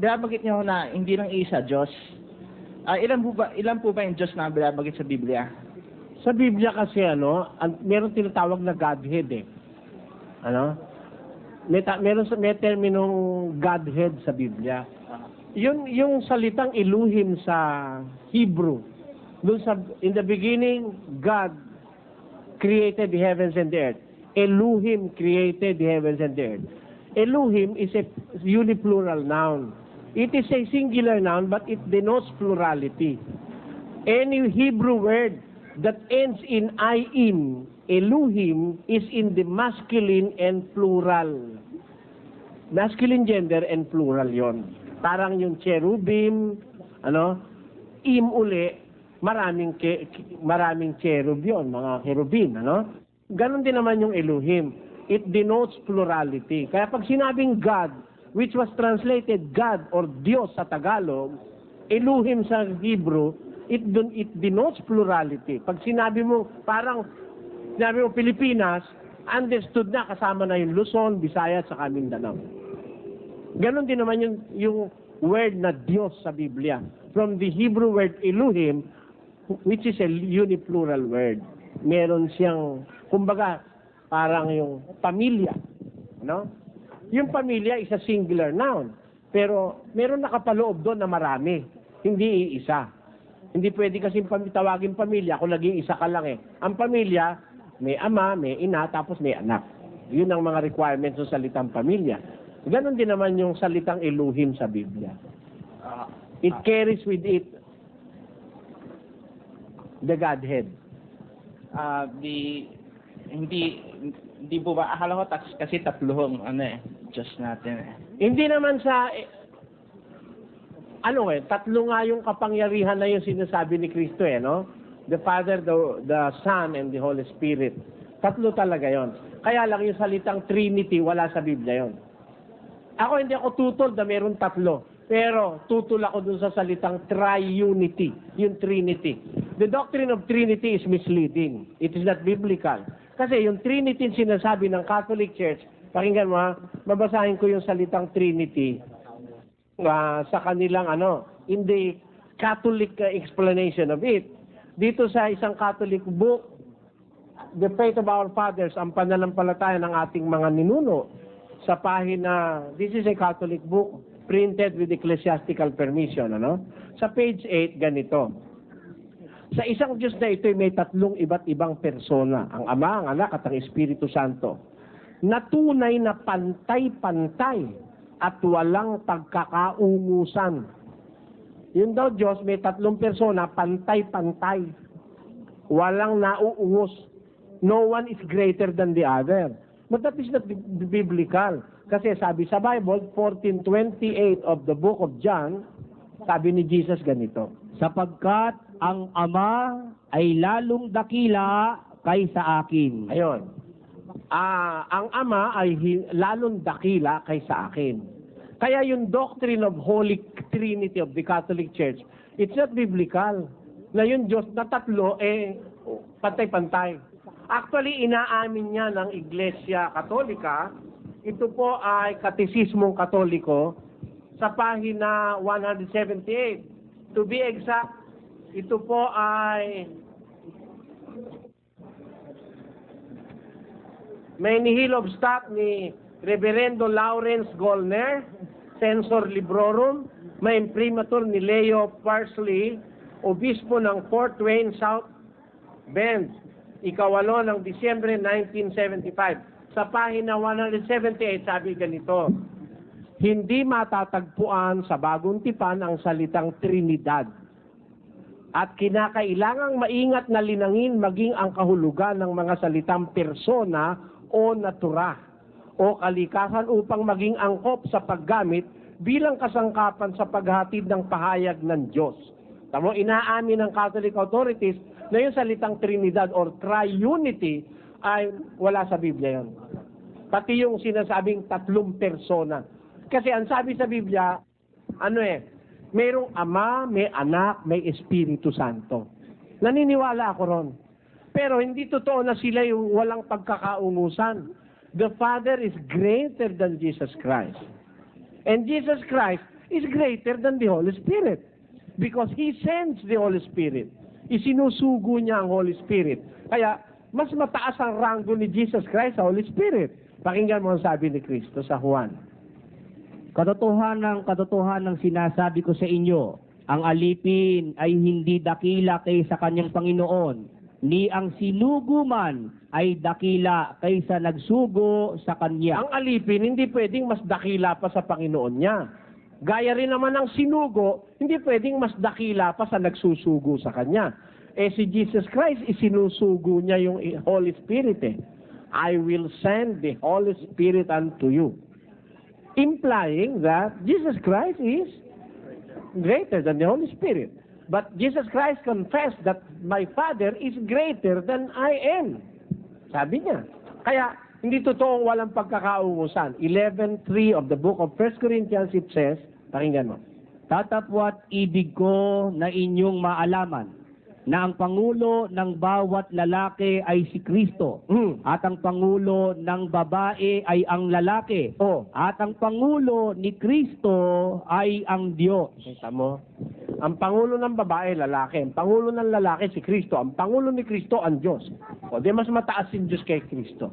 binabagit niyo na hindi lang isa Diyos. Ah, ilan po ba ilan po ba yung Diyos na binabagit sa Biblia? Sa Biblia kasi ano, an- meron tinatawag na Godhead eh. Ano? May, ta- meron sa may terminong Godhead sa Biblia. Yun yung salitang Elohim sa Hebrew. Doon sa in the beginning God created the heavens and the earth. Elohim created the heavens and the earth. Elohim is a uniplural noun. It is a singular noun but it denotes plurality. Any Hebrew word that ends in "im," Elohim, is in the masculine and plural. Masculine gender and plural yon. Parang yung cherubim, ano, im uli, maraming ke, maraming cherub yon, mga cherubim, ano? Ganon din naman yung Elohim. It denotes plurality. Kaya pag sinabing God, which was translated God or Diyos sa Tagalog, Elohim sa Hebrew, it, it denotes plurality. Pag sinabi mo, parang, sinabi mo Pilipinas, understood na kasama na yung Luzon, Visayas, sa Mindanao. Ganon din naman yung, yung word na Diyos sa Biblia. From the Hebrew word Elohim, which is a uniplural word. Meron siyang, kumbaga, parang yung pamilya. No? Yung pamilya is a singular noun. Pero meron nakapaloob doon na marami. Hindi iisa. Hindi pwede kasi tawagin pamilya kung naging isa ka lang eh. Ang pamilya, may ama, may ina, tapos may anak. Yun ang mga requirements ng salitang pamilya. Ganon din naman yung salitang Elohim sa Biblia. It carries with it the Godhead. ah, di hindi hindi po ba akala ko tas, kasi tatluhong ano eh Diyos natin eh. Hindi naman sa eh, ano eh, tatlo nga yung kapangyarihan na yung sinasabi ni Kristo eh, no? The Father, the, the Son, and the Holy Spirit. Tatlo talaga yon. Kaya lang yung salitang Trinity, wala sa Biblia yon. Ako hindi ako tutol na meron tatlo. Pero tutol ako dun sa salitang triunity, yung Trinity. The doctrine of Trinity is misleading. It is not biblical. Kasi yung Trinity sinasabi ng Catholic Church, pakinggan mo ha, babasahin ko yung salitang Trinity ah, sa kanilang ano, in the Catholic uh, explanation of it. Dito sa isang Catholic book, The Faith of Our Fathers, ang pananampalataya ng ating mga ninuno, sa pahina, this is a Catholic book, printed with ecclesiastical permission, ano? Sa page 8, ganito. Sa isang Diyos na ito, may tatlong iba't ibang persona, ang Ama, ang Anak, at ang Espiritu Santo, na tunay na pantay-pantay at walang pagkakaungusan. Yun daw Diyos, may tatlong persona, pantay-pantay. Walang nauungos. No one is greater than the other. But that is not bi- biblical. Kasi sabi sa Bible, 1428 of the book of John, sabi ni Jesus ganito. sapagkat ang Ama ay lalong dakila kaysa akin. Ayun. Ah, ang Ama ay lalong dakila kaysa akin. Kaya yung doctrine of Holy Trinity of the Catholic Church, it's not biblical. Na yung Diyos na tatlo, eh, pantay-pantay. Actually, inaamin niya ng Iglesia Katolika, ito po ay Katisismong Katoliko, sa pahina 178. To be exact, ito po ay May nihil of stock ni Reverendo Lawrence Golner, Censor Librorum, may imprimatur ni Leo Parsley, Obispo ng Fort Wayne, South Bend, ikawalo ng Disyembre 1975. Sa pahina 178, sabi ganito, Hindi matatagpuan sa bagong tipan ang salitang Trinidad at kinakailangang maingat na linangin maging ang kahulugan ng mga salitang persona o natura o kalikasan upang maging angkop sa paggamit bilang kasangkapan sa paghatid ng pahayag ng Diyos. Tamo, inaamin ng Catholic authorities na yung salitang Trinidad or Triunity ay wala sa Biblia yon. Pati yung sinasabing tatlong persona. Kasi ang sabi sa Biblia, ano eh, mayroong Ama, may Anak, may Espiritu Santo. Naniniwala ako ron. Pero hindi totoo na sila yung walang pagkakaungusan. The Father is greater than Jesus Christ. And Jesus Christ is greater than the Holy Spirit. Because He sends the Holy Spirit. Isinusugo niya ang Holy Spirit. Kaya, mas mataas ang ranggo ni Jesus Christ sa Holy Spirit. Pakinggan mo ang sabi ni Kristo sa Juan. Katotohanan ng katotohanan ng sinasabi ko sa inyo, ang alipin ay hindi dakila kaysa kanyang Panginoon, ni ang sinugo man ay dakila kaysa nagsugo sa kanya. Ang alipin, hindi pwedeng mas dakila pa sa Panginoon niya. Gaya rin naman ng sinugo, hindi pwedeng mas dakila pa sa nagsusugo sa Kanya. Eh si Jesus Christ, isinusugo niya yung Holy Spirit eh. I will send the Holy Spirit unto you. Implying that Jesus Christ is greater than the Holy Spirit. But Jesus Christ confessed that my Father is greater than I am. Sabi niya. Kaya, hindi totoong walang pagkakaungusan. 11.3 of the book of 1 Corinthians, it says, pakinggan mo. Tatapwat ibig ko na inyong maalaman na ang Pangulo ng bawat lalaki ay si Kristo Hmm. at ang Pangulo ng babae ay ang lalaki Oh, at ang Pangulo ni Kristo ay ang Diyos. kita mo? Ang pangulo ng babae, lalaki. Ang pangulo ng lalaki, si Kristo. Ang pangulo ni Kristo, ang Diyos. O, di mas mataas si Diyos kay Kristo.